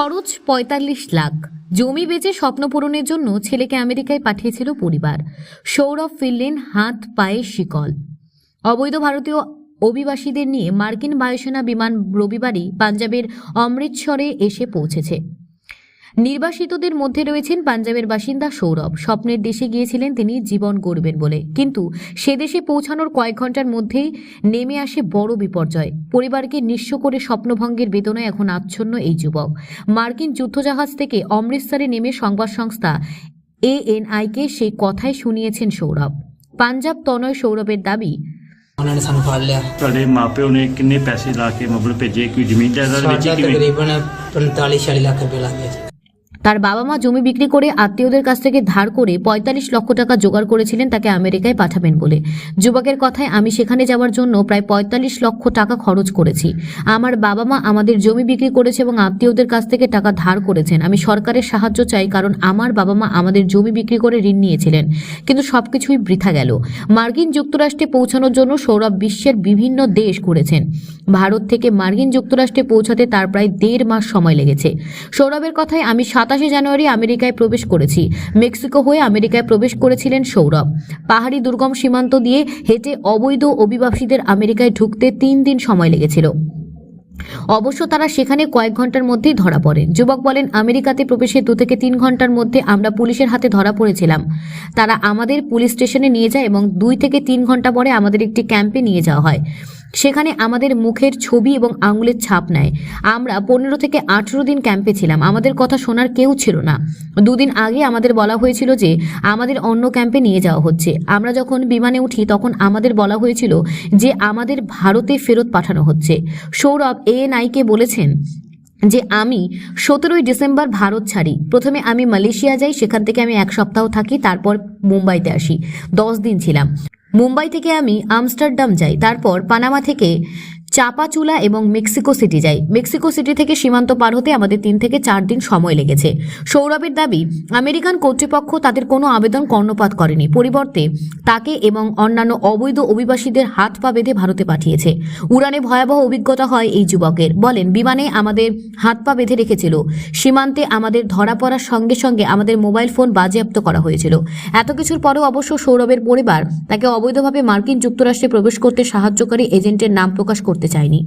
খরচ পঁয়তাল্লিশ লাখ। জমি বেচে স্বপ্ন পূরণের জন্য ছেলেকে আমেরিকায় পাঠিয়েছিল পরিবার। সৌরভ ফিরলেন হাত পায়ে শিকল। অবৈধ ভারতীয় অভিবাসীদের নিয়ে মার্কিন বায়ুসেনা বিমান রবিবারই পাঞ্জাবের অমৃতসরে এসে পৌঁছেছে। নির্বাসিতদের মধ্যে রয়েছেন পাঞ্জাবের বাসিন্দা সৌরভ স্বপ্নের দেশে গিয়েছিলেন তিনি জীবন গড়বেন বলে কিন্তু সে দেশে পৌঁছানোর কয়েক ঘন্টার মধ্যেই নেমে আসে বড় বিপর্যয় পরিবারকে নিঃস্ব করে স্বপ্নভঙ্গের বেদনায় এখন আচ্ছন্ন এই যুবক মার্কিন যুদ্ধজাহাজ থেকে অমৃতসরে নেমে সংবাদ সংস্থা এএনআইকে সেই কথাই শুনিয়েছেন সৌরভ পাঞ্জাব তনয় সৌরভের দাবি ਉਹਨਾਂ ਨੇ ਸਾਨੂੰ ਫੜ ਲਿਆ ਤੁਹਾਡੇ ਮਾਪਿਓ ਨੇ ਕਿੰਨੇ ਪੈਸੇ ਲਾ ਕੇ ਮਤਲਬ ਭੇਜੇ ਕੋਈ ਜ਼ਮੀਨ ਜਾਇਦਾਦ ਵਿੱਚ ਸਾਡਾ ਕਿਵੇਂ ਤਕਰੀਬਨ 45 40 ਲੱਖ ਰੁਪਏ ਲੱਗ ਗਿਆ ਜੀ তার বাবা মা জমি বিক্রি করে আত্মীয়দের কাছ থেকে ধার করে পঁয়তাল্লিশ লক্ষ টাকা জোগাড় করেছিলেন তাকে আমেরিকায় পাঠাবেন বলে। যুবকের কথায়, আমি সেখানে যাওয়ার জন্য প্রায় পঁয়তাল্লিশ লক্ষ টাকা খরচ করেছি। আমার বাবা মা আমাদের জমি বিক্রি করেছে এবং আত্মীয়দের কাছ থেকে টাকা ধার করেছেন। আমি সরকারের সাহায্য চাই কারণ আমার বাবা মা আমাদের জমি বিক্রি করে ঋণ নিয়েছিলেন। কিন্তু সব কিছুই বৃথা গেল। মার্কিন যুক্তরাষ্ট্রে পৌঁছানোর জন্য সৌরভ বিশ্বের বিভিন্ন দেশ ঘুরেছেন। ভারত থেকে মার্কিন যুক্তরাষ্ট্রে পৌঁছাতে তার প্রায় দেড় মাস সময় লেগেছে। সৌরভের কথায়, আমি সাতাশে জানুয়ারি আমেরিকায় প্রবেশ করেছি। মেক্সিকো হয়ে আমেরিকায় প্রবেশ করেছিলেন সৌরভ। পাহাড়ি দুর্গম সীমান্ত দিয়ে হেঁটে অবৈধ অভিবাসীদের আমেরিকায় ঢুকতে তিন দিন সময় লেগেছিল। অবশ্য তারা সেখানে কয়েক ঘণ্টার মধ্যেই ধরা পড়েন যুবক বলেন, আমেরিকাতে প্রবেশের দু থেকে তিন ঘণ্টার মধ্যে আমরা পুলিশের হাতে ধরা পড়েছিলাম। তারা আমাদের পুলিশ স্টেশনে নিয়ে যায় এবং দুই থেকে তিন ঘণ্টা পরে আমাদের একটি ক্যাম্পে নিয়ে যাওয়া হয়। সেখানে আমাদের মুখের ছবি এবং আঙুলের ছাপ নেয়। আমরা পনেরো থেকে আঠেরো দিন ক্যাম্পে ছিলাম। আমাদের কথা শোনার কেউ ছিল না। দুদিন আগে আমাদের বলা হয়েছিল যে, আমাদের অন্য ক্যাম্পে নিয়ে যাওয়া হচ্ছে। আমরা যখন বিমানে উঠি, তখন আমাদের বলা হয়েছিল যে, আমাদের ভারতে ফেরত পাঠানো হচ্ছে। সৌরভ এএনআইকে বলেছেন যে, আমি সতেরোই ডিসেম্বর ভারত ছাড়ি। প্রথমে আমি মালয়েশিয়া যাই, সেখান থেকে আমি এক সপ্তাহ থাকি, তারপর মুম্বাইতে আসি। দশ দিন ছিলাম। মুম্বাই থেকে আমি আমস্টারডাম যাই তারপর পানামা থেকে চাপাচুলা এবং মেক্সিকো সিটি যাই। মেক্সিকো সিটি থেকে সীমান্ত পার হতে আমাদের তিন থেকে চার দিন সময় লেগেছে। সৌরভের দাবি, আমেরিকান কর্তৃপক্ষ তাদের কোনো আবেদন কর্ণপাত করেনি। পরিবর্তে তাকে এবং অন্যান্য অবৈধ অভিবাসীদের হাত পা বেঁধে ভারতে পাঠিয়েছে। উড়ানে ভয়াবহ অভিজ্ঞতা হয় এই যুবকের। বলেন, বিমানে আমাদের হাত পা বেঁধে রেখেছিল। সীমান্তে আমাদের ধরা পড়ার সঙ্গে সঙ্গে আমাদের মোবাইল ফোন বাজেয়াপ্ত করা হয়েছিল। এত কিছুর পরেও অবশ্য সৌরভের পরিবার তাকে অবৈধভাবে মার্কিন যুক্তরাষ্ট্রে প্রবেশ করতে সাহায্যকারী এজেন্টের নাম প্রকাশ করতে চায়নি